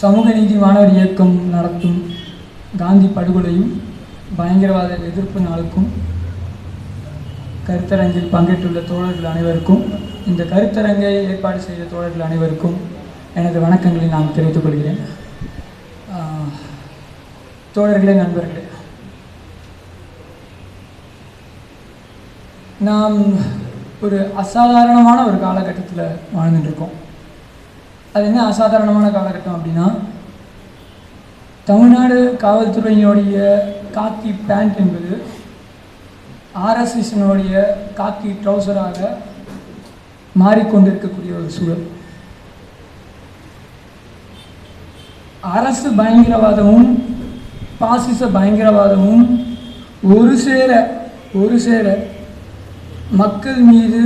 சமூக நீதி மாணவர் இயக்கம் நடத்தும் காந்தி படுகொலையும் பயங்கரவாத எதிர்ப்பு நாளுக்கும் கருத்தரங்கில் பங்கேற்றுள்ள தோழர்கள் அனைவருக்கும் இந்த கருத்தரங்கை ஏற்பாடு செய்த தோழர்கள் அனைவருக்கும் எனது வணக்கங்களை நான் தெரிவித்துக் கொள்கிறேன். தோழர்களே நண்பர்களே. நாம் ஒரு அசாதாரணமான ஒரு காலகட்டத்தில் வாழ்ந்துட்டு இருக்கோம். அது என்ன அசாதாரணமான காலகட்டம் அப்படின்னா தமிழ்நாடு காவல்துறையினுடைய காக்கி பேண்ட் என்பது ஆர்எஸ்எஸ்னுடைய காக்கி ட்ரௌசராக மாறிக்கொண்டிருக்கக்கூடிய ஒரு சூழல். அரசு பயங்கரவாதமும் பாசிச பயங்கரவாதமும் ஒரு சேர ஒரு சேர மக்கள் மீது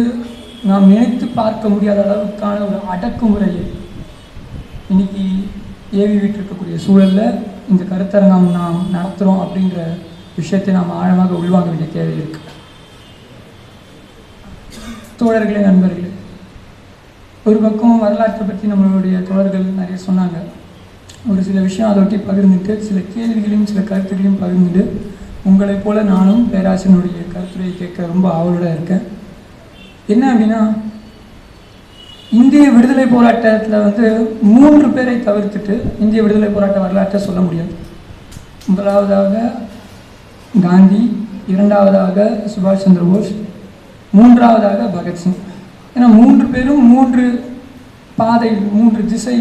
நாம் நினைத்து பார்க்க முடியாத அளவுக்கான ஒரு அடக்குமுறையை இன்னைக்கு ஏவி விட்டிருக்கக்கூடிய சூழலில் இந்த கருத்தரங்கம் நாம் நடத்துகிறோம் அப்படின்ற விஷயத்தை நாம் ஆழமாக உள்வாங்க வேண்டிய தேவை இருக்கு. தோழர்களே நண்பர்களே ஒரு பக்கம் வரலாற்றை பற்றி நம்மளுடைய தோழர்கள் நிறைய சொன்னாங்க. ஒரு சில விஷயம் அதை ஒட்டி பகிர்ந்துட்டு சில கேள்விகளையும் சில கருத்துகளையும் பகிர்ந்துட்டு உங்களைப் போல நானும் பேராசனுடைய கருத்துரையை கேட்க ரொம்ப ஆவலோட இருக்கேன். என்ன அப்படின்னா இந்திய விடுதலை போராட்டத்தில் வந்து மூன்று பேரை தவிர்த்துட்டு இந்திய விடுதலை போராட்ட வரலாற்றை சொல்ல முடியாது முதலாவதாக காந்தி இரண்டாவதாக சுபாஷ் சந்திர போஸ் மூன்றாவதாக பகத்சிங் ஏன்னா மூன்று பேரும் மூன்று பாதை மூன்று திசை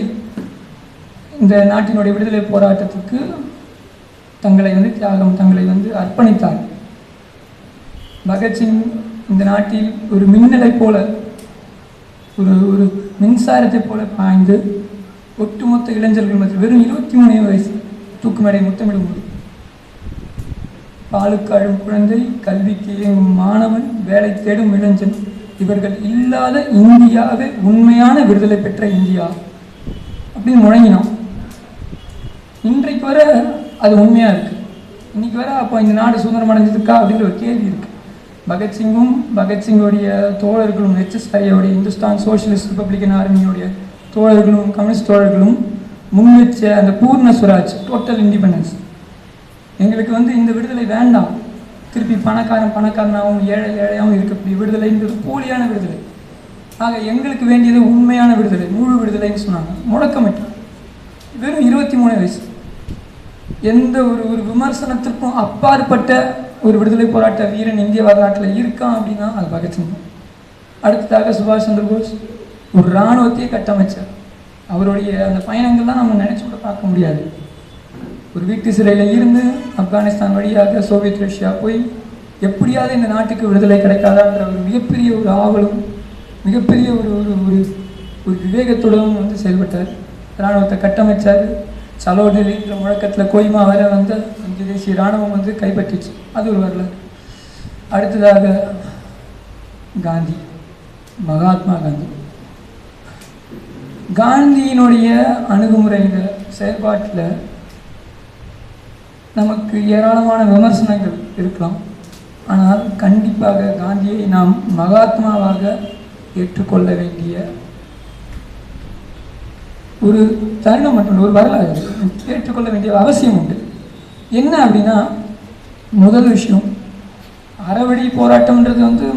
இந்த நாட்டினுடைய விடுதலை போராட்டத்துக்கு தங்களை வந்து தியாகம் தங்களை வந்து அர்ப்பணித்தார். பகத்சிங் இந்த நாட்டில் ஒரு மின்னலை போல ஒரு ஒரு மின்சாரத்தை போல பாய்ந்து ஒட்டுமொத்த இளைஞர்கள் மத்தியில் வெறும் இருபத்தி மூணு வயசு தூக்குமேடை முத்தமிடும்போது பாலுக்கு அழும் குழந்தை கல்விக்கு இயங்கும் மாணவன் வேலை தேடும் இளைஞன் இவர்கள் இல்லாத இந்தியாவே உண்மையான விடுதலை பெற்ற இந்தியா அப்படின்னு முழங்கினோம். இன்றைக்கு வர அது உண்மையாக இருக்குது இன்னைக்கு வர அப்போ இந்த நாடு சுதந்திரம் அடைஞ்சதுக்கா அப்படின்ற ஒரு கேள்வி இருக்குது பகத்சிங்கும் பகத்சிங்கோடைய தோழர்களும் ஹெச்எஸ்ஐயோடைய இந்துஸ்தான் சோஷியலிஸ்ட் ரிப்பப்ளிகன் ஆர்மியோடைய தோழர்களும் கம்யூனிஸ்ட் தோழர்களும் முன்வச்ச அந்த பூர்ண சுராஜ் டோட்டல் இண்டிபெண்டன்ஸ் எங்களுக்கு வந்து இந்த விடுதலை வேண்டாம். திருப்பி பணக்காரன் பணக்காரனாகவும் ஏழை ஏழையாகவும் இருக்கக்கூடிய விடுதலைன்றது போலியான விடுதலை. ஆக எங்களுக்கு வேண்டியது உண்மையான விடுதலை முழு விடுதலைன்னு சொன்னாங்க. முழக்கமிட்டு வெறும் இருபத்தி மூணு வயசு. எந்த ஒரு ஒரு விமர்சனத்திற்கும் அப்பாற்பட்ட ஒரு விடுதலை போராட்ட வீரன் இந்திய வரலாற்றில் இருக்கான் அப்படின்னா அது பகத்சிங் அடுத்ததாக சுபாஷ் சந்திர போஸ் ஒரு இராணுவத்தையே கட்டமைச்சார். அவருடைய அந்த பயணங்கள்லாம் நம்ம நினச்சி கூட பார்க்க முடியாது. ஒரு வீட்டு சிறையில் இருந்து ஆப்கானிஸ்தான் வழியாக சோவியத் ரஷ்யா போய் எப்படியாவது இந்த நாட்டுக்கு விடுதலை கிடைக்காதான்ற ஒரு மிகப்பெரிய ஒரு ஆவலும் மிகப்பெரிய ஒரு ஒரு ஒரு ஒரு விவேகத்துடன் வந்து செயல்பட்டார். இராணுவத்தை கட்டமைச்சார். சலோ முழக்கத்தில் கோய்மா வர வந்து இந்திய தேசிய இராணுவம் வந்து கைப்பற்றிச்சு. அது ஒரு வரலாறு. அடுத்ததாக காந்தி மகாத்மா காந்தி. காந்தியினுடைய அணுகுமுறையில் செயல்பாட்டில் நமக்கு ஏராளமான விமர்சனங்கள் இருக்கலாம். ஆனால் கண்டிப்பாக காந்தியை நாம் மகாத்மாவாக ஏற்றுக்கொள்ள வேண்டிய ஒரு தருணம் மற்றும் ஒரு வரலாறு ஏற்றுக்கொள்ள வேண்டிய அவசியம் உண்டு. என்ன அப்படின்னா முதல் விஷயம் அறவழி போராட்டம்ன்றது வந்து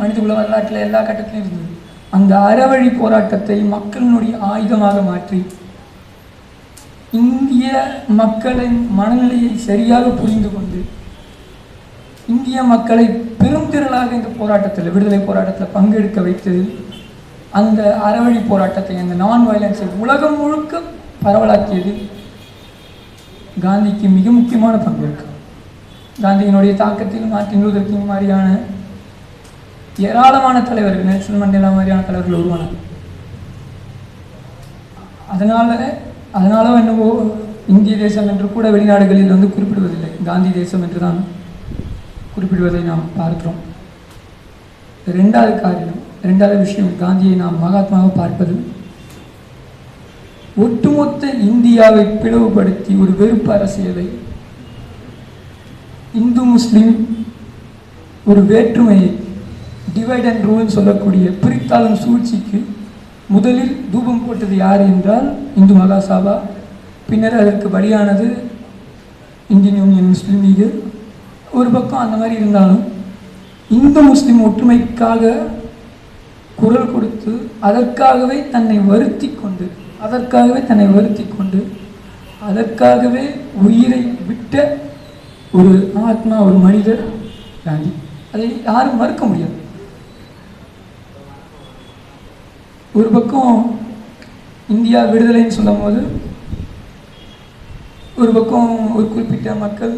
மனிதகுல வரலாற்றில் எல்லா கட்டத்திலையும் இருந்தது. அந்த அறவழி போராட்டத்தை மக்களினுடைய ஆயுதமாக மாற்றி இந்திய மக்களின் மனநிலையை சரியாக புரிந்து கொண்டு இந்திய மக்களை பெருந்திரளாக இந்த போராட்டத்தில் விடுதலை போராட்டத்தில் பங்கெடுக்க வைத்தது அந்த அறவழி போராட்டத்தை அந்த நான் வயலன்ஸை உலகம் முழுக்க பரவலாக்கியது காந்திக்கு மிக முக்கியமான பங்கு இருக்கு. காந்தியினுடைய தாக்கத்தில் மார்ட்டின் லூதர் கிங் மாதிரியான ஏராளமான தலைவர்கள் நெல்சன் மண்டேலா மாதிரியான தலைவர்கள் உருவானார் அதனால அதனால என்னவோ இந்திய தேசம் என்று கூட வெளிநாடுகளில் வந்து குறிப்பிடுவதில்லை. காந்தி தேசம் என்று தான் குறிப்பிடுவதை நாம் பார்க்கிறோம். ரெண்டாவது காரியம் ரெண்டாவது விஷயம் காந்தியை நாம் மகாத்மாவை பார்ப்பது. ஒட்டுமொத்த இந்தியாவை பிளவுபடுத்தி ஒரு வெறுப்பு அரசியலை இந்து முஸ்லீம் ஒரு வேற்றுமையை டிவைட் அண்ட் ரூல்னு சொல்லக்கூடிய பிரித்தாளும் சூழ்ச்சிக்கு முதலில் தூபம் போட்டது யார் என்றால் இந்து மகாசபா பின்னர் அதற்கு பலியானது இந்தியன் யூனியன் முஸ்லீம் லீகு. ஒரு பக்கம் அந்த மாதிரி இருந்தாலும் இந்து முஸ்லீம் ஒற்றுமைக்காக குரல் கொடுத்து அதற்காகவே தன்னை வருத்தி கொண்டு அதற்காகவே தன்னை வருத்தி கொண்டு அதற்காகவே உயிரை விட்ட ஒரு ஆத்மா ஒரு மனிதர் காந்தி. அதை யாரும் மறுக்க முடியாது. ஒரு பக்கம் இந்தியா விடுதலைன்னு சொல்லும் போது ஒரு பக்கம் ஒரு குறிப்பிட்ட மக்கள்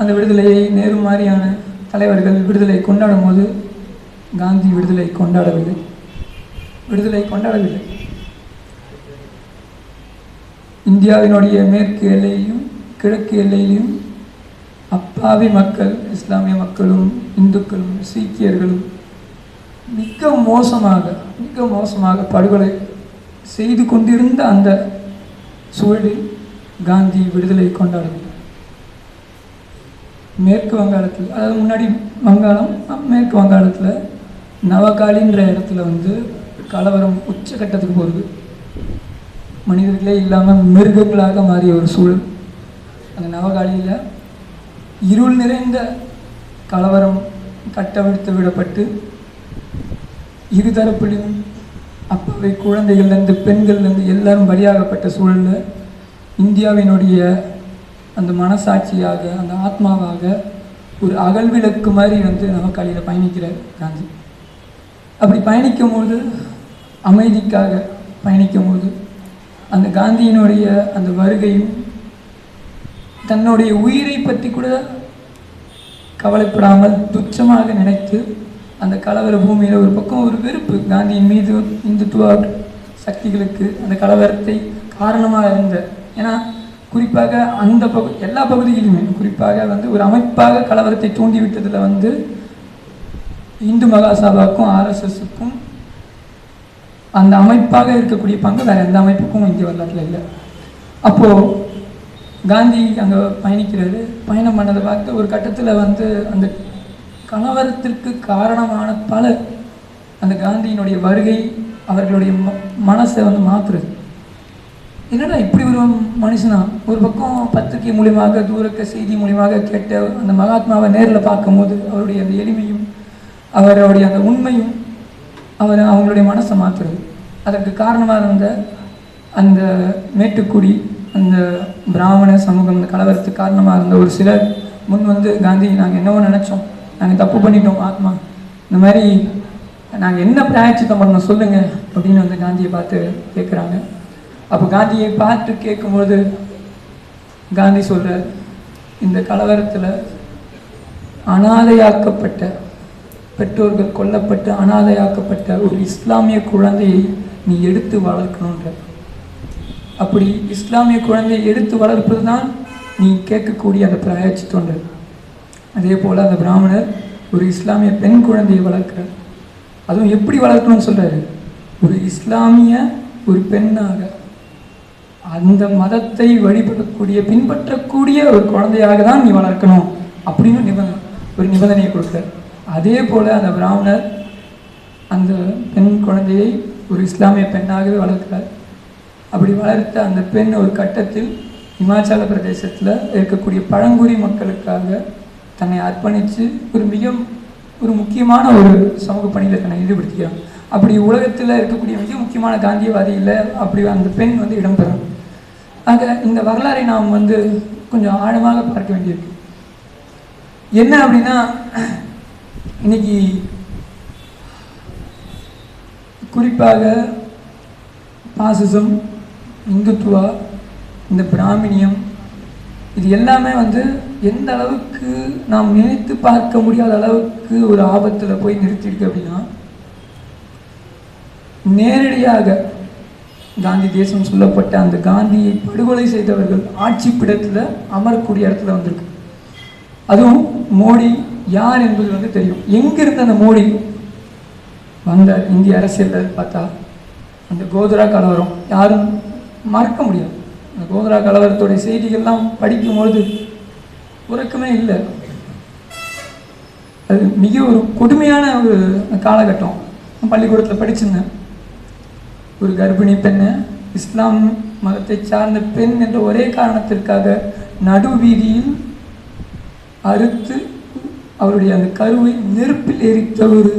அந்த விடுதலையை நேரு மாதிரியான தலைவர்கள் விடுதலை கொண்டாடும் போது காந்தி விடுதலை கொண்டாடவில்லை. விடுதலை கொண்டாடவில்லை. இந்தியாவினுடைய மேற்கு எல்லையிலும் கிழக்கு எல்லையிலும் அப்பாவி மக்கள் இஸ்லாமிய மக்களும் இந்துக்களும் சீக்கியர்களும் மிக மோசமாக மிக மோசமாக படுகொலை செய்து கொண்டிருந்த அந்த சூழலில் காந்தி விடுதலை கொண்டாடவில்லை. மேற்கு வங்காளத்தில் அதாவது முன்னாடி வங்காளம் மேற்கு வங்காளத்தில் நவகாலின்ற இடத்துல வந்து கலவரம் உச்சகட்டத்துக்கு போகுது. மனிதர்களே இல்லாமல் மிருகங்களாக மாறிய ஒரு சூழல். அந்த நவகாலியில் இருள் நிறைந்த கலவரம் கட்டவிழ்த்து விடப்பட்டு இருதரப்பிலும் அப்பாவை குழந்தைகள்லேருந்து பெண்கள்லேருந்து எல்லாரும் பலியாகப்பட்ட சூழலில் இந்தியாவினுடைய அந்த மனசாட்சியாக அந்த ஆத்மாவாக ஒரு அகல்விளக்கு மாதிரி வந்து நவகாலியில் பயணிக்கிறார் காந்தி. அப்படி பயணிக்கும்போது அமைதிக்காக பயணிக்கும்போது அந்த காந்தியினுடைய அந்த வருகையும் தன்னுடைய உயிரை பற்றி கூட கவலைப்படாமல் துச்சமாக நினைத்து அந்த கலவர பூமியில் ஒரு பக்கம் ஒரு வெறுப்பு காந்தியின் மீது இந்துத்துவ சக்திகளுக்கு அந்த கலவரத்தை காரணமாக இருந்த. ஏன்னா குறிப்பாக அந்த பகு எல்லா பகுதிகளிலுமே குறிப்பாக வந்து ஒரு அமைப்பாக கலவரத்தை தூண்டிவிட்டதில் வந்து இந்து மகாசபாவுக்கும் ஆர்எஸ்எஸுக்கும் அந்த அமைப்பாக இருக்கக்கூடிய பங்கு வேறு எந்த அமைப்புக்கும் இந்திய வரலாற்றில் இல்லை. அப்போது காந்தி அங்கே பயணிக்கிறது பயணம் பண்ணதை பார்த்து ஒரு கட்டத்தில் வந்து அந்த கலவரத்திற்கு காரணமான பல அந்த காந்தியினுடைய வருகை அவர்களுடைய ம மனசை வந்து மாற்றுறது என்னடா இப்படி ஒரு மனுஷனா? ஒரு பக்கம் பத்திரிகை மூலியமாக தூரக்க செய்தி மூலியமாக கேட்ட அந்த மகாத்மாவை நேரில் பார்க்கும்போது அவருடைய அந்த எளிமையும் அவருடைய அந்த உண்மையும் அவர் அவங்களுடைய மனசை மாற்றுறது. அதற்கு காரணமாக இருந்த அந்த மேட்டுக்குடி அந்த பிராமண சமூகம் அந்த கலவரத்துக்கு காரணமாக இருந்த ஒரு சிலர் முன் வந்து காந்தி நாங்கள் என்னவோ நினச்சோம். நாங்கள் தப்பு பண்ணிட்டோம் ஆத்மா. இந்த மாதிரி நாங்கள் என்ன பிராயச்சித்தம் பண்ணணும் சொல்லுங்கள் அப்படின்னு வந்து காந்தியை பார்த்து கேட்குறாங்க அப்போ காந்தியை பார்த்து கேட்கும்போது காந்தி சொல்கிறார் இந்த கலவரத்தில் அனாதையாக்கப்பட்ட பெற்றோர்கள் கொல்லப்பட்டு அனாதையாக்கப்பட்ட ஒரு இஸ்லாமிய குழந்தையை நீ எடுத்து வளர்க்கணுன்ற அப்படி இஸ்லாமிய குழந்தையை எடுத்து வளர்ப்பது தான் நீ கேட்கக்கூடிய அந்த பிராயச்சித்தொன்று அதே போல் அந்த பிராமணர் ஒரு இஸ்லாமிய பெண் குழந்தையை வளர்க்குறார். அதுவும் எப்படி வளர்க்கணும்னு சொல்கிறாரு ஒரு இஸ்லாமிய ஒரு பெண்ணாக அந்த மதத்தை வழிபடக்கூடிய பின்பற்றக்கூடிய ஒரு குழந்தையாக தான் நீ வளர்க்கணும் அப்படின்னு நிபந்தனை ஒரு நிபந்தனையை கொடுக்குறார். அதே போல் அந்த பிராமணர் அந்த பெண் குழந்தையை ஒரு இஸ்லாமிய பெண்ணாகவே வளர்க்கிறார். அப்படி வளர்த்த அந்த பெண் ஒரு கட்டத்தில் இமாச்சல பிரதேசத்தில் இருக்கக்கூடிய பழங்குடி மக்களுக்காக தன்னை அர்ப்பணித்து ஒரு மிக ஒரு முக்கியமான ஒரு சமூக பணியில் தன்னை ஈடுபடுத்திக்கிறான் அப்படி உலகத்தில் இருக்கக்கூடிய மிக முக்கியமான காந்தியவாதியில் அப்படி அந்த பெண் வந்து இடம்பெறும் ஆக இந்த வரலாறை நாம் வந்து கொஞ்சம் ஆழமாக பார்க்க வேண்டியிருக்கு. என்ன அப்படின்னா இன்னைக்கு குறிப்பாக பாசிசம் இந்துத்துவா இந்த பிராமணியம் இது எல்லாமே வந்து எந்த அளவுக்கு நாம் நினைத்து பார்க்க முடியாத அளவுக்கு ஒரு ஆபத்தில் போய் நிறுத்தியிருக்கு அப்படின்னா நேரடியாக காந்தி தேசம் சொல்லப்பட்ட அந்த காந்தியை படுகொலை செய்தவர்கள் ஆட்சி பிடத்தில் அமரக்கூடிய இடத்துல வந்திருக்கு. அதுவும் மோடி யார் என்பது வந்து தெரியும். எங்கிருந்து அந்த மோடி வந்த இந்திய அரசியலில் பார்த்தா அந்த கோதுரா கலவரம் யாரும் மறக்க முடியாது. அந்த கோதுரா கலவரத்துடைய செய்திகள்லாம் படிக்கும்பொழுது உறக்கமே இல்லை. அது மிக ஒரு கொடுமையான ஒரு காலகட்டம். பள்ளிக்கூடத்தில் படிச்சிருந்தேன். ஒரு கர்ப்பிணி பெண்ணை இஸ்லாம் மதத்தை சார்ந்த பெண் என்ற ஒரே காரணத்திற்காக நடு வீதியில் அறுத்து அவருடைய அந்த கருவை நெருப்பில் எரித்த ஒரு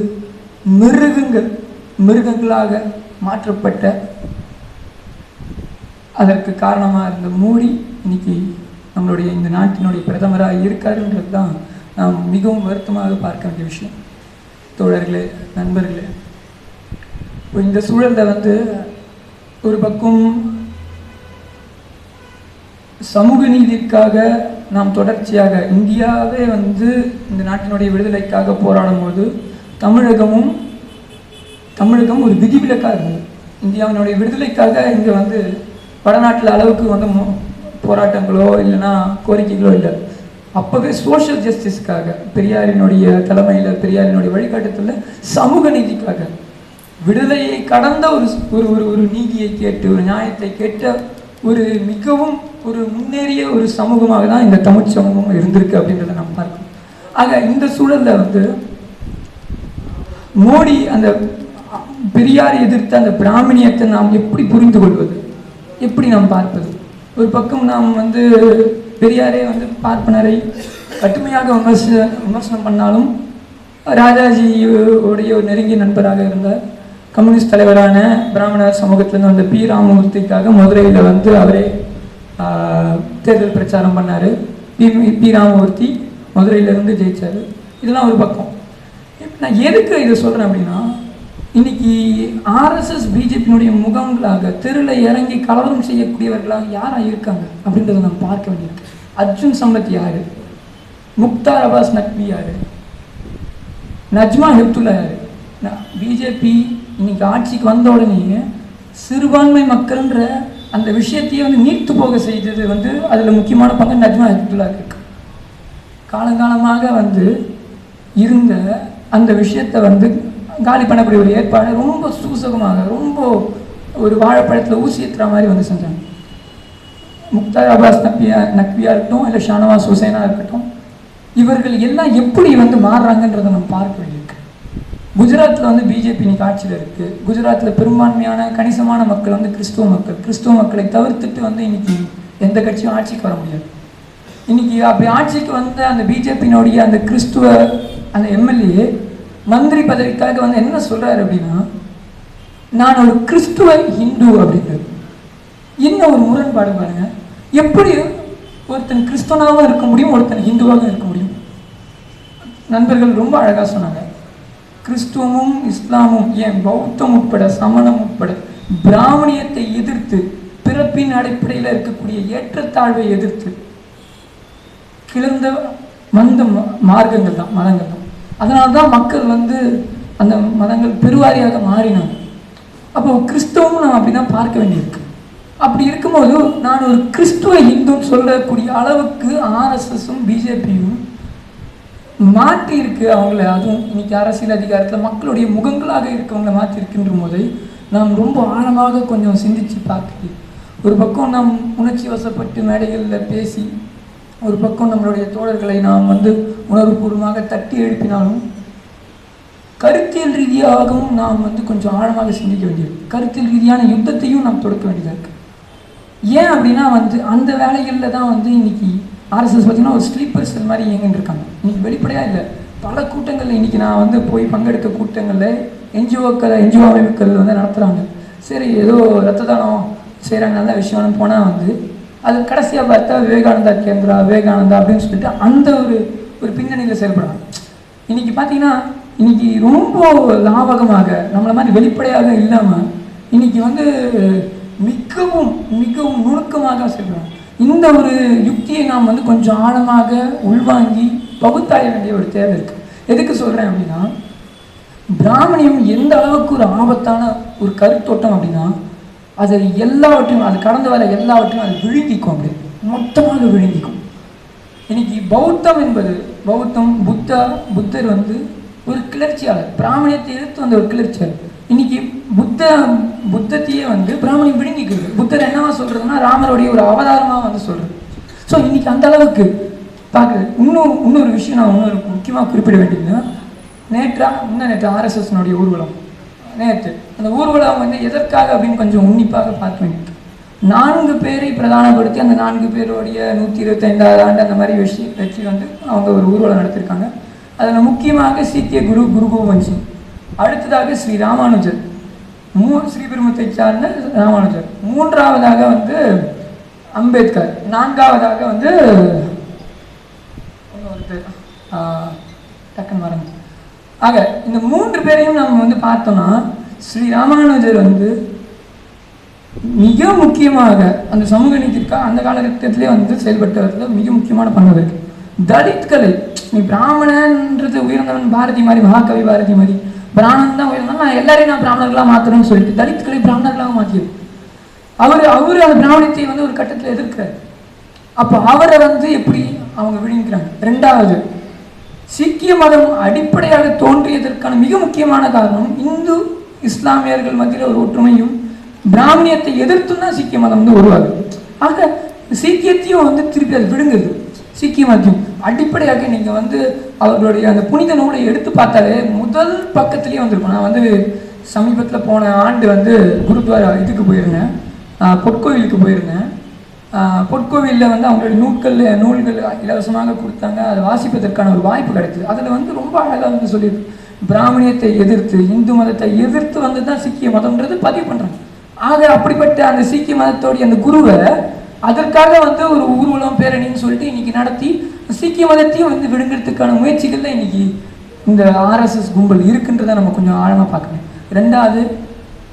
மிருகங்கள் மிருகங்களாக மாற்றப்பட்ட அதற்கு காரணமாக இருந்த மோடி இன்னைக்கு நம்மளுடைய இந்த நாட்டினுடைய பிரதமராக இருக்காருன்றது தான் நாம் மிகவும் வருத்தமாக பார்க்க வேண்டிய விஷயம். தோழர்களே நண்பர்களே இப்போ இந்த சூழலில் வந்து ஒரு பக்கம் சமூக நீதிக்காக நாம் தொடர்ச்சியாக இந்தியாவே வந்து இந்த நாட்டினுடைய விடுதலைக்காக போராடும் போது தமிழகமும் தமிழகம் ஒரு விதிவிலக்காக இருந்தது. இந்தியாவினுடைய விடுதலைக்காக இங்கே வந்து வடநாட்டில் அளவுக்கு வந்து போராட்டங்களோ இல்லைன்னா கோரிக்கைகளோ இல்லை. அப்போவே சோஷியல் ஜஸ்டிஸ்க்காக பெரியாரினுடைய தலைமையில் பெரியாரினுடைய வழிகாட்டத்தில் சமூக நீதிக்காக. விடுதலையை கடந்த ஒரு ஒரு ஒரு ஒரு நீதியை கேட்டு ஒரு நியாயத்தை கேட்ட ஒரு மிகவும் ஒரு முன்னேறிய ஒரு சமூகமாக தான் இந்த தமிழ் சமூகம் இருந்திருக்கு அப்படின்றத நாம் பார்க்கணும். ஆக இந்த சூழலில் வந்து மோடி அந்த பெரியார் எதிர்த்த அந்த பிராமணியத்தை நாம் எப்படி புரிந்து கொள்வது? எப்படி நாம் பார்ப்பது? ஒரு பக்கம் நாம் வந்து பெரியாரே வந்து பார்ப்பனரை கடுமையாக விமர்ச விமர்சனம் பண்ணாலும் ராஜாஜி உடைய ஒரு நெருங்கிய நண்பராக இருந்த கம்யூனிஸ்ட் தலைவரான பிராமணர் சமூகத்திலிருந்து வந்த பி. ராமமூர்த்திக்காக மதுரையில் வந்து அவரே தேர்தல் பிரச்சாரம் பண்ணார். பி பி ராமமூர்த்தி மதுரையிலேருந்து ஜெயிச்சார். இதெல்லாம் ஒரு பக்கம். நான் எதுக்கு இதை சொல்கிறேன் அப்படின்னா இன்னைக்கு ஆர்எஸ்எஸ் பிஜேபியினுடைய முகங்களாக தெருவில் இறங்கி கலவரம் செய்யக்கூடியவர்களாக யாராக இருக்காங்க அப்படின்றத நம்ம பார்க்க வேண்டியிருக்கு. அர்ஜுன் சம்பத் யார்? முக்தார் அபாஸ் நக்வி யார்? நஜ்மா ஹெப்துல்லா யார்? பிஜேபி இன்னைக்கு ஆட்சிக்கு வந்த உடனே சிறுபான்மை மக்கள்ன்ற அந்த விஷயத்தையே வந்து நீர்த்து போக செய்தது வந்து அதில் முக்கியமான பங்கு நஜ்மா ஹெப்துல்லா இருக்கு. காலங்காலமாக வந்து இருந்த அந்த விஷயத்தை வந்து காலி பண்ணக்கூடிய ஒரு ஏற்பாடு ரொம்ப சூசகமாக ரொம்ப ஒரு வாழைப்பழத்தில் ஊசி ஏற்றுற மாதிரி வந்து செஞ்சாங்க. முக்தார் அபாஸ் நக்வியா நக்வியா இருக்கட்டும் இல்லை ஷானவாஸ் ஹுசைனாக இருக்கட்டும் இவர்கள் எல்லாம் எப்படி வந்து மாறுறாங்கன்றதை நம்ம பார்க்கவில்லை குஜராத்தில் வந்து பிஜேபி இன்னைக்கு ஆட்சியில் இருக்குது குஜராத்தில் பெரும்பான்மையான கணிசமான மக்கள் வந்து கிறிஸ்துவ மக்கள். கிறிஸ்துவ மக்களை தவிர்த்துட்டு வந்து இன்னைக்கு எந்த கட்சியும் ஆட்சிக்கு வர முடியாது. இன்னைக்கு அப்படி ஆட்சிக்கு வந்த அந்த பிஜேபியினுடைய அந்த கிறிஸ்துவ அந்த எம்எல்ஏ மந்திரி பதவிக்காக வந்து என்ன சொல்கிறாரு அப்படின்னா நான் ஒரு கிறிஸ்துவ ஹிந்து அப்படின்றது என்ன ஒரு முரண்பாடு பாருங்க. எப்படி ஒருத்தன் கிறிஸ்துவனாகவும் இருக்க முடியும் ஒருத்தன் ஹிந்துவாகவும் இருக்க முடியும்? நண்பர்கள் ரொம்ப அழகாக சொன்னாங்க. கிறிஸ்துவமும் இஸ்லாமும் ஏன் பௌத்தம் உட்பட சமணம் உட்பட பிராமணியத்தை எதிர்த்து பிறப்பின் அடிப்படையில் இருக்கக்கூடிய ஏற்றத்தாழ்வை எதிர்த்து கிளர்ந்த வந்த ம- மார்க்கங்கள் தான் மதங்கள் தான். அதனால தான் மக்கள் வந்து அந்த மதங்கள் பெருவாரியாக மாறினாங்க. அப்போ கிறிஸ்தவம் நான் அப்படி தான் பார்க்க வேண்டியிருக்கு. அப்படி இருக்கும்போது நான் ஒரு கிறிஸ்துவ இந்துன்னு சொல்லக்கூடிய அளவுக்கு ஆர்எஸ்எஸும் பிஜேபியும் மாற்றியிருக்கு அவங்கள. அதுவும் இன்னைக்கு அரசியல் அதிகாரத்தில் மக்களுடைய முகங்களாக இருக்கவங்கள மாற்றி இருக்கின்ற போது நாம் ரொம்ப ஆழமாக கொஞ்சம் சிந்திச்சு பார்க்குது ஒரு பக்கம் நாம் உணர்ச்சி வசப்பட்டு மேடைகளில் பேசி ஒரு பக்கம் நம்மளுடைய தோழர்களை நாம் வந்து உணர்வுபூர்வமாக தட்டி எழுப்பினாலும் கருத்தியல் ரீதியாகவும் நாம் வந்து கொஞ்சம் ஆழமாக சிந்திக்க வேண்டியது கருத்தியல் ரீதியான யுத்தத்தையும் நாம் தொடுக்க வேண்டியதாக இருக்குது ஏன் அப்படின்னா வந்து அந்த வேலைகளில் தான் வந்து இன்னைக்கு ஆர்எஸ்எஸ் பார்த்தீங்கன்னா ஒரு ஸ்லீப்பர் செல் மாதிரி இயங்கிட்டு இருக்காங்க. இன்னைக்கு வெளிப்படையாக இல்லை. பல கூட்டங்களில் இன்னைக்கு நான் வந்து போய் பங்கெடுக்க கூட்டங்களில் என்ஜிஓக்கள் என்ஜிஓ அமைப்புகள் வந்து நடத்துகிறாங்க சரி ஏதோ ரத்த தானம் செய்கிறாங்க நல்ல விஷயம்னு போனால் வந்து அது கடைசியாக பார்த்தா விவேகானந்தா கேந்திரா விவேகானந்தா அப்படின்னு சொல்லிட்டு அந்த ஒரு ஒரு பின்னணியில் செயல்படுறாங்க. இன்னைக்கு பார்த்தீங்கன்னா இன்னைக்கு ரொம்ப லாபகமாக நம்மளை மாதிரி வெளிப்படையாக இல்லாமல் இன்னைக்கு வந்து மிகவும் மிகவும் நுணுக்கமாக செயல்படுறாங்க. இந்த ஒரு யுக்தியை நாம் வந்து கொஞ்சம் ஆழமாக உள்வாங்கி பகுத்தாய வேண்டிய ஒரு தேவை இருக்குது எதுக்கு சொல்கிறேன் அப்படின்னா பிராமணியம் எந்த அளவுக்கு ஒரு ஆபத்தான ஒரு கருத்தோட்டம் அப்படின்னா அது எல்லாவற்றையும் அது கடந்து வர எல்லாவற்றையும் அது விழுங்கிக்கும் அப்படி. மொத்தமாக விழுங்கிக்கும். இன்னைக்கு பௌத்தம் என்பது பௌத்தம் புத்தா புத்தர் வந்து ஒரு கிளர்ச்சியாளர். பிராமணியத்தை எதிர்த்து வந்த ஒரு கிளர்ச்சியாளர். இன்னைக்கு புத்த புத்தத்தையே வந்து பிராமணியம் விழுங்கிக்குது புத்தர் என்னவா சொல்றதுன்னா ராமருடைய ஒரு அவதாரமாக வந்து சொல்றது. ஸோ இன்னைக்கு அந்த அளவுக்கு பார்க்குறது இன்னும் இன்னொரு விஷயம் நான் இன்னொரு முக்கியமாக குறிப்பிட வேண்டியதுன்னா நேற்றா முன்ன நேற்று ஆர்எஸ்எஸ்னுடைய ஊர்வலம். நேற்று அந்த ஊர்வலம் வந்து எதற்காக அப்படின்னு கொஞ்சம் உன்னிப்பாக பார்க்க வேண்டியது. நான்கு பேரை பிரதானப்படுத்தி அந்த நான்கு பேருடைய நூற்றி இருபத்தைந்தாவது ஆண்டு அந்த மாதிரி விஷயம் வச்சு வந்து அவங்க ஒரு ஊர்வலம் நடத்திருக்காங்க. அதில் முக்கியமாக சீக்கிய குரு குரு கோபந்த் சிங். அடுத்ததாக ஸ்ரீ ராமானுஜர். மூ ஸ்ரீபெருமத்தை சார்ந்த ராமானுஜர். மூன்றாவதாக வந்து அம்பேத்கர். நான்காவதாக வந்து ஒருத்தர் ஒரு பேர் டக்குன்னு மறந்து. ஆக இந்த மூன்று பேரையும் நம்ம வந்து பார்த்தோம்னா ஸ்ரீ ராமானுஜர் வந்து மிக முக்கியமாக அந்த சமூக நீதிற்காக அந்த காலகட்டத்திலே வந்து செயல்பட்டவர்கள் மிக முக்கியமான பங்கு இருக்கு. தலித்களை நீ பிராமணன்றது உயர்ந்தவன் பாரதி மாதிரி மகாகவி பாரதி மாதிரி பிராணன் தான் உயர்ந்தவன் நான் எல்லாரையும் நான் பிராமணர்களாக மாற்றணும்னு சொல்லிட்டு தலித்துக்களை பிராமணர்களாக மாற்றியது அவர் அவர் அந்த பிராமணியத்தை வந்து ஒரு கட்டத்தில் எதிர்க்கிறார். அப்போ அவரை வந்து எப்படி அவங்க விழுங்கிறாங்க? ரெண்டாவது சீக்கிய மதம் அடிப்படையாக தோன்றியதற்கான மிக முக்கியமான காரணம் இந்து இஸ்லாமியர்கள் மத்தியில் ஒரு ஒற்றுமையும் பிராமணியத்தை எதிர்த்து தான் சீக்கிய மதம் வந்து உருவாகுது. ஆக சீக்கியத்தையும் வந்து திருப்பி அது விழுங்குது. சீக்கிய மதத்தையும் அடிப்படையாக நீங்கள் வந்து அவர்களுடைய அந்த புனித நூலை எடுத்து பார்த்தாலே முதல் பக்கத்துலேயே வந்திருக்கும். நான் வந்து சமீபத்தில் போன ஆண்டு வந்து குருத்வாரா இதுக்கு போயிருந்தேன். பொற்கோவிலுக்கு போயிருந்தேன். பொற்கோவிலில் வந்து அவங்களுடைய நூல்கள் நூல்கள் இலவசமாக கொடுத்தாங்க. அதை வாசிப்பதற்கான ஒரு வாய்ப்பு கிடைத்தது. அதில் வந்து ரொம்ப அழகாக வந்து சொல்லியிருக்கு. பிராமணியத்தை எதிர்த்து இந்து மதத்தை எதிர்த்து வந்து தான் சீக்கிய மதம்ன்றது பதிவு பண்ணுறாங்க ஆக அப்படிப்பட்ட அந்த சீக்கிய மதத்தோடைய அந்த குருவை அதற்காக வந்து ஒரு ஊர்வலம் பேரணின்னு சொல்லிட்டு இன்னைக்கு நடத்தி சீக்கிய மதத்தையும் வந்து விடுங்கிறதுக்கான முயற்சிகளில் இன்னைக்கு இந்த ஆர்எஸ்எஸ் கும்பல் இருக்குன்றதை நம்ம கொஞ்சம் ஆழமாக பார்க்கணும். ரெண்டாவது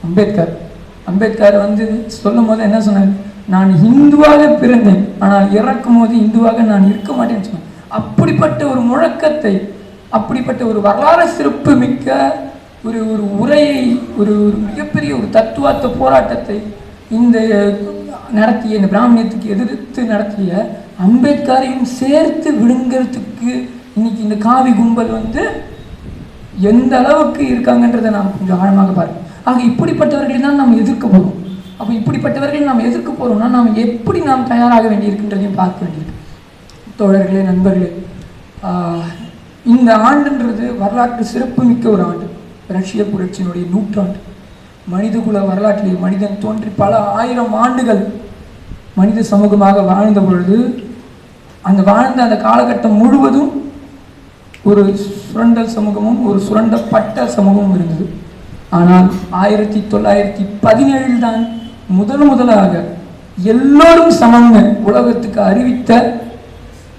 அம்பேத்கர். அம்பேத்கர் வந்து சொல்லும் போது என்ன சொன்னார்? நான் இந்துவாக பிறந்தேன் ஆனால் இறக்கும் போது இந்துவாக நான் இருக்க மாட்டேன்னு சொன்னேன் அப்படிப்பட்ட ஒரு முழக்கத்தை அப்படிப்பட்ட ஒரு வரலாறு சிறப்பு மிக்க ஒரு ஒரு உரையை ஒரு ஒரு மிகப்பெரிய ஒரு தத்துவார்த்த போராட்டத்தை இந்த நடத்திய இந்த பிராமணியத்துக்கு எதிர்த்து நடத்திய அம்பேத்கரையும் சேர்த்து விழுங்கிறதுக்கு இன்னைக்கு இந்த காவி கும்பல் வந்து எந்த அளவுக்கு இருக்காங்கன்றதை நாம் கொஞ்சம் ஆழமாக பார்க்கணும் ஆக இப்படிப்பட்டவர்களை தான் நாம் எதிர்க்க போகிறோம் அப்போ இப்படிப்பட்டவர்களை நாம் எதிர்க்க போகிறோம்னா நாம் எப்படி நாம் தயாராக வேண்டியிருக்கின்றதையும் பார்க்க வேண்டியிருக்கு. தோழர்களே நண்பர்களே இந்த ஆண்டுன்றது வரலாற்று சிறப்புமிக்க ஒரு ஆண்டு. ரஷ்ய புரட்சியினுடைய நூற்றாண்டு. மனிதகுல வரலாற்றிலே மனிதன் தோன்றி பல ஆயிரம் ஆண்டுகள் மனித சமூகமாக வாழ்ந்த பொழுது அந்த வாழ்ந்த அந்த காலகட்டம் முழுவதும் ஒரு சுரண்டல் சமூகமும் ஒரு சுரண்டப்பட்ட சமூகமும் இருந்தது. ஆனால் ஆயிரத்தி தொள்ளாயிரத்தி பதினேழில் தான் முதல் முதலாக எல்லோரும் சமம்னு உலகத்துக்கு அறிவித்த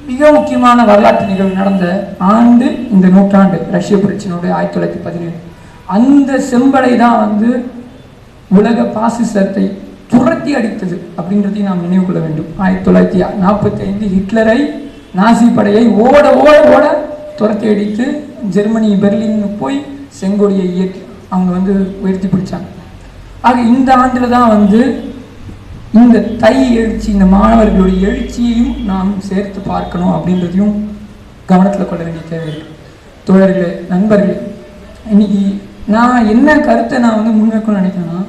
மிக முக்கியமான வரலாற்று நிகழ்வு நடந்த ஆண்டு இந்த நூற்றாண்டு ரஷ்ய புரட்சியினுடைய ஆயிரத்தி தொள்ளாயிரத்தி பதினேழு. அந்த செம்படை தான் வந்து உலக பாசிசத்தை துரத்தி அடித்தது அப்படின்றதையும் நாம் நினைவு கொள்ள வேண்டும். ஆயிரத்தி தொள்ளாயிரத்தி நாற்பத்தி ஐந்து ஹிட்லரை நாசி படையை ஓட ஓட ஓட துரத்தி அடித்து ஜெர்மனி பெர்லின் போய் செங்கொடியை இயக்கி அவங்க வந்து உயர்த்தி பிடிச்சாங்க. ஆக இந்த ஆண்டில் தான் வந்து இந்த தை எழுச்சி இந்த மாணவர்களுடைய எழுச்சியையும் நாம் சேர்த்து பார்க்கணும் அப்படின்றதையும் கவனத்தில் கொள்ள வேண்டிய தேவை இருக்கு. தோழர்களே நண்பர்களே இன்னைக்கு நான் என்ன கருத்தை நான் வந்து முன்வைக்கணும்னு நினைக்கிறேன்னா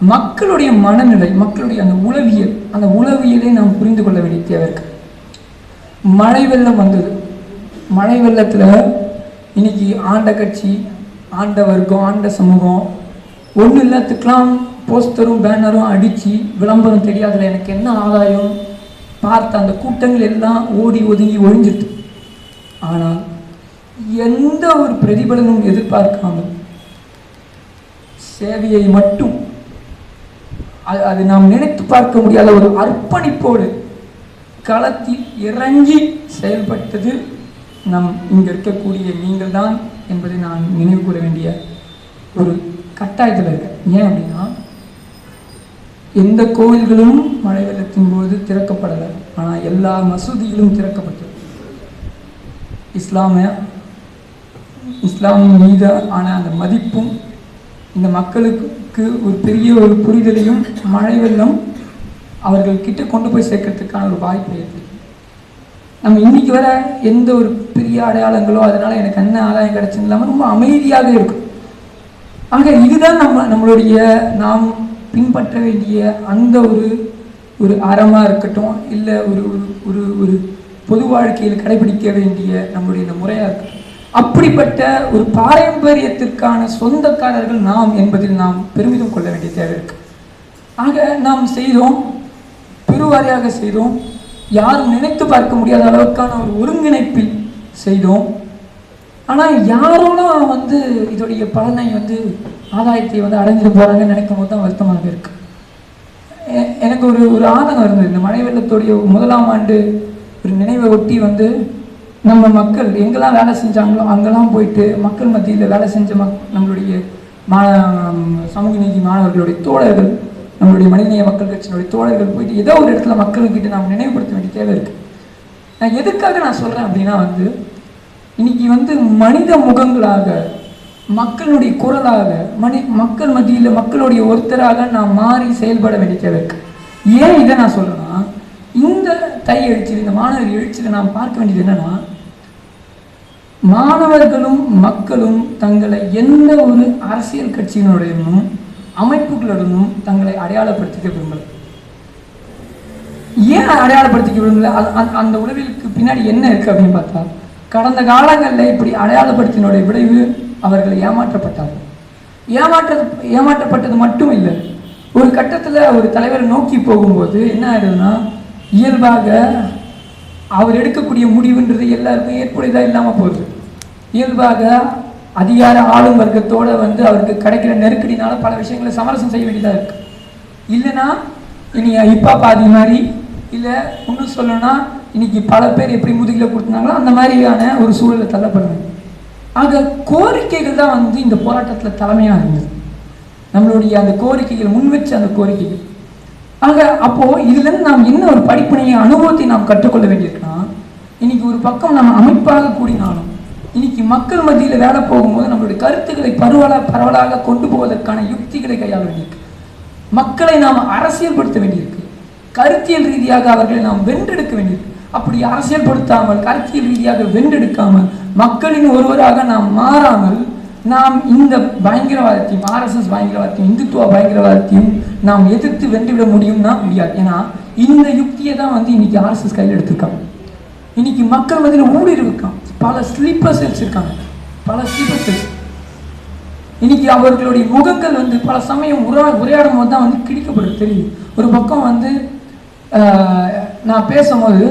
மக்களுடைய மனநிலை மக்களுடைய அந்த உளவியல் அந்த உளவியலை நாம் புரிந்து கொள்ள வேண்டிய தேவை இருக்கு. மழை வெள்ளம் வந்தது. மழை வெள்ளத்தில் இன்னைக்கு ஆண்ட கட்சி ஆண்ட வர்க்கம் ஆண்ட சமூகம் ஒன்றும் இல்லாத்துக்கெல்லாம் போஸ்டரும் பேனரும் அடித்து விளம்பரம் தெரியாதுல எனக்கு என்ன ஆதாயம்? பார்த்த அந்த கூட்டங்கள் எல்லாம் ஓடி ஒதுங்கி ஒழிஞ்சிருது. ஆனால் எந்த ஒரு பிரதிபலனும் எதிர்பார்க்காமல் சேவையை மட்டும் அது அது நாம் நினைத்து பார்க்க முடியாத ஒரு அர்ப்பணிப்போடு களத்தில் இறங்கி செயல்பட்டது நம் இங்கே இருக்கக்கூடிய நீங்கள் தான் என்பதை நான் நினைவு கூற வேண்டிய ஒரு கட்டாயத்தில் இருக்கேன். ஏன் அப்படின்னா எந்த கோவில்களும் மழை வெள்ளத்தின் போது திறக்கப்படலை. ஆனால் எல்லா மசூதிகளும் திறக்கப்பட்டது. இஸ்லாமிய இஸ்லாமின் மீது ஆன அந்த மதிப்பும் இந்த மக்களுக்கு ஒரு பெரிய ஒரு புரிதலையும் மழை வெள்ளம் அவர்கள் கிட்ட கொண்டு போய் சேர்க்கறதுக்கான ஒரு வாய்ப்பு ஏற்படுது நம்ம இன்னைக்கு வர எந்த ஒரு பெரிய அடையாளங்களோ அதனால எனக்கு என்ன ஆதாயம் கிடைச்சது இல்லாமல் ரொம்ப அமைதியாக இருக்கும். ஆக இதுதான் நம்ம நம்மளுடைய நாம் பின்பற்ற வேண்டிய அந்த ஒரு ஒரு அறமாக இருக்கட்டும் இல்லை ஒரு ஒரு ஒரு ஒரு பொது வாழ்க்கையில் கடைபிடிக்க வேண்டிய நம்மளுடைய இந்த முறையாக இருக்கட்டும். அப்படிப்பட்ட ஒரு பாரம்பரியத்திற்கான சொந்தக்காரர்கள் நாம் என்பதில் நாம் பெருமிதம் கொள்ள வேண்டிய தேவை இருக்கு. ஆக நாம் செய்தோம் பெருவாரியாக செய்தோம் யாரும் நினைத்து பார்க்க முடியாத அளவுக்கான ஒரு ஒருங்கிணைப்பில் செய்தோம். ஆனால் யாரெல்லாம் வந்து இதோடைய பலனை வந்து ஆதாயத்தை வந்து அடைஞ்சிட்டு போகிறாங்கன்னு நினைக்கும் போது தான் வருத்தமாக இருக்கு. எனக்கு ஒரு ஒரு ஆதங்கம் இருந்தது. இந்த மழை வெள்ளத்துடைய முதலாம் ஆண்டு ஒரு நினைவை ஒட்டி வந்து நம்ம மக்கள் எங்கெல்லாம் வேலை செஞ்சாங்களோ அங்கெல்லாம் போயிட்டு மக்கள் மத்தியில் வேலை செஞ்ச மக் நம்மளுடைய மா சமூக நீதி மாணவர்களுடைய தோழர்கள் நம்மளுடைய மனிதநேய மக்கள் கட்சியினுடைய தோழர்கள் போயிட்டு ஏதோ ஒரு இடத்துல மக்கள்கிட்ட நாம் நினைவுபடுத்த வேண்டிய தேவை இருக்கு. நான் எதுக்காக நான் சொல்கிறேன் அப்படின்னா வந்து இன்னைக்கு வந்து மனித முகங்களாக மக்களுடைய குரலாக மனி மக்கள் மத்தியில் மக்களுடைய ஒருத்தராக நான் மாறி செயல்பட வேண்டிய தேவை இருக்கு. ஏன் இதை நான் சொல்கிறேன்னா இந்த தை எழுச்சியில் இந்த மாணவர் எழுச்சியில் நாம் பார்க்க வேண்டியது என்னன்னா மாணவர்களும் மக்களும் தங்களை எந்த ஒரு அரசியல் கட்சியினுடையும் அமைப்புகளுடனும் தங்களை அடையாளப்படுத்திக்க விரும்பல. ஏன் அடையாளப்படுத்திக்க விரும்பல? அந்த- அந்த பின்னாடி என்ன இருக்கு அப்படின்னு பார்த்தா கடந்த காலங்களில் இப்படி அடையாளப்படுத்தினுடைய விளைவு அவர்கள் ஏமாற்றப்பட்டார்கள் ஏமாற்ற ஏமாற்றப்பட்டது மட்டும் இல்லை ஒரு கட்டத்தில் ஒரு தலைவரை நோக்கி போகும்போது என்ன ஆயிடுதுன்னா இயல்பாக அவர் எடுக்கக்கூடிய முடிவுன்றது எல்லாருக்கும் ஏற்புடையதாக இல்லாமல் போகுது. இயல்பாக அதிகார ஆளும் வர்க்கத்தோடு வந்து அவருக்கு கிடைக்கிற நெருக்கடினால பல விஷயங்களை சமரசம் செய்ய வேண்டியதாக இருக்கு. இல்லைன்னா இனி இப்பா பாதி மாதிரி இல்லை இன்னும் சொல்லணும்னா இன்னைக்கு பல பேர் எப்படி முதுகில் கொடுத்தாங்களோ அந்த மாதிரியான ஒரு சூழலை தள்ளப்படுவாங்க ஆக கோரிக்கைகள் தான் வந்து இந்த போராட்டத்தில் தலைமையாக இருந்தது. நம்மளுடைய அந்த கோரிக்கைகள் முன்வச்ச அந்த கோரிக்கைகள். ஆக அப்போ இதுலேருந்து நாம் என்ன ஒரு படிப்பினையை அனுபவத்தை நாம் கற்றுக்கொள்ள வேண்டியிருக்குன்னா இன்னைக்கு ஒரு பக்கம் நம்ம அமைப்பாக கூடினாலும் இன்னைக்கு மக்கள் மத்தியில் வேலை போகும்போது நம்மளுடைய கருத்துக்களை பரவலாக பரவலாக கொண்டு போவதற்கான யுக்திகளை கையாள வேண்டியிருக்கு. மக்களை நாம் அரசியல்படுத்த வேண்டியிருக்கு. கருத்தியல் ரீதியாக அவர்களை நாம் வென்றெடுக்க வேண்டியிருக்கு. அப்படி அரசியல்படுத்தாமல் கருத்தியல் ரீதியாக வென்றெடுக்காமல் மக்களின் ஒருவராக நாம் மாறாமல் நாம் இந்த பயங்கரவாதத்தையும் ஆர்எஸ்எஸ் பயங்கரவாதத்தையும் இந்துத்துவ பயங்கரவாதத்தையும் நாம் எதிர்த்து வென்றுவிட முடியும்னா முடியாது ஏன்னா இந்த யுக்தியை தான் வந்து இன்னைக்கு ஆர்எஸ்எஸ் கையில் எடுத்திருக்காங்க. இன்னைக்கு மக்கள் மத்தியில் ஊடுருவி இருக்கான் பல ஸ்லீப்பர் செல்ஸ் இருக்காங்க. பல ஸ்லீப்பர் செல்ஸ் இன்னைக்கு அவர்களுடைய முகங்கள் வந்து பல சமயம் உரா உரையாடும் போது தான் வந்து கிழிக்கப்படுறது தெரியுது. ஒரு பக்கம் வந்து நான் பேசும்போது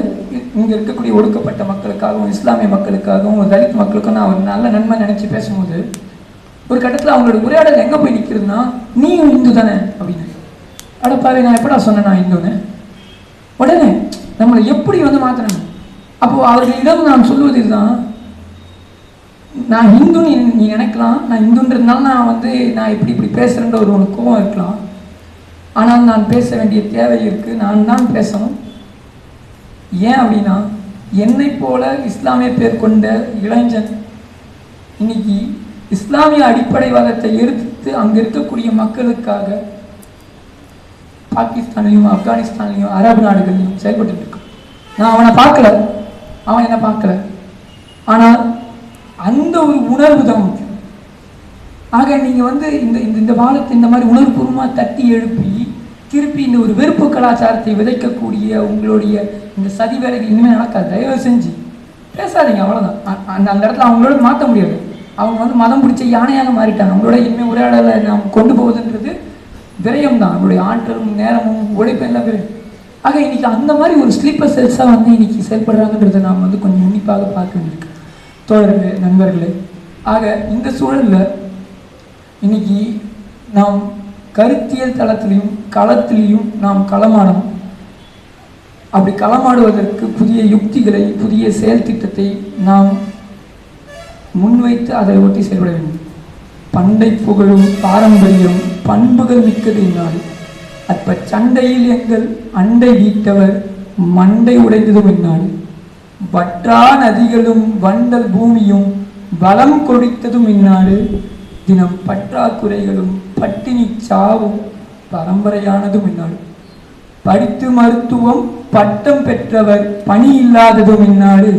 இங்கே இருக்கக்கூடிய ஒடுக்கப்பட்ட மக்களுக்காகவும் இஸ்லாமிய மக்களுக்காகவும் ஒரு தலித் மக்களுக்கும் நான் ஒரு நல்ல நன்மை நினச்சி பேசும்போது ஒரு கட்டத்தில் அவங்களோட உரையாடல் எங்கே போய் நிற்கிறதுனா நீயும் இந்து தானே அப்படின்னு. அடப்பாவே நான் எப்படா சொன்னேன் நான் இந்துன்னு? உடனே நம்மளை எப்படி வந்து மாற்றணும் அப்போ அவர்களிடம் நான் சொல்லுவது இதுதான் நான் ஹிந்து நீ நினைக்கலாம். நான் இந்துன்றதுனால நான் வந்து நான் இப்படி இப்படி பேசுகிறேன்ற ஒரு உனக்கு கோவம் இருக்கலாம். ஆனால் நான் பேச வேண்டிய தேவை இருக்குது நான் தான் பேசணும். ஏன் அப்படின்னா என்னை போல இஸ்லாமிய பேர் கொண்ட இளைஞன் இன்னைக்கு இஸ்லாமிய அடிப்படைவாதத்தை எடுத்து அங்கே இருக்கக்கூடிய மக்களுக்காக பாகிஸ்தான்லையும் ஆப்கானிஸ்தான்லையும் அரபு நாடுகள்லையும் செயல்பட்டு இருக்கான். நான் அவனை பார்க்கல. அவன் என்னை பார்க்கல. ஆனால் அந்த ஒரு உணர்வு தான் முக்கியம் ஆக நீங்கள் வந்து இந்த இந்த இந்த பாலத்தை இந்த மாதிரி உணர்வுபூர்வமாக தட்டி எழுப்பி திருப்பி இந்த ஒரு வெறுப்பு கலாச்சாரத்தை விதைக்கக்கூடிய உங்களுடைய இந்த சதி வேலைகள் இனிமேல் நடக்காது. தயவு செஞ்சு பேசாதீங்க அவ்வளோதான் அந்த அந்த இடத்துல அவங்களோட மாற்ற முடியாது. அவங்க வந்து மதம் பிடிச்ச யானையாக மாறிட்டாங்க. அவங்களோட இனிமேல் உரையாடலை நாம் கொண்டு போவதுன்றது விரயம் தான் அவங்களுடைய ஆற்றலும் நேரமும் உழைப்பும் எல்லாம் விரயம் ஆக இன்னைக்கு அந்த மாதிரி ஒரு ஸ்லீப்பர் செல்ஸாக வந்து இன்னைக்கு செயல்படுறாங்கன்றதை நாம் வந்து கொஞ்சம் உன்னிப்பாக பார்க்க வேண்டியிருக்கு. தோழர்களே நண்பர்களே ஆக இந்த சூழலில் இன்னைக்கு நாம் கருத்தியல் தளத்திலையும் களத்திலையும் நாம் களமானோம். அப்படி களமாடுவதற்கு புதிய யுக்திகளை புதிய செயல் திட்டத்தை நாம் முன்வைத்து அதை ஒட்டி செயல்பட வேண்டும். பண்டை புகழும் பாரம்பரியம் பண்புகள் மிக்கது இந்நாடு. அப்ப சண்டையில் எங்கள் அண்டை வீட்டவர் மண்டை உடைந்ததும் இந்நாடு. வற்றா நதிகளும் வண்டல் பூமியும் வளம் கொடித்ததும் இந்நாடு. தினம் பற்றாக்குறைகளும் பட்டினி சாவும் பரம்பரையானதும் இந்நாடு படித்து மருத்துவம் பட்டம் பெற்றவர் பணி இல்லாததும் இந்நாடு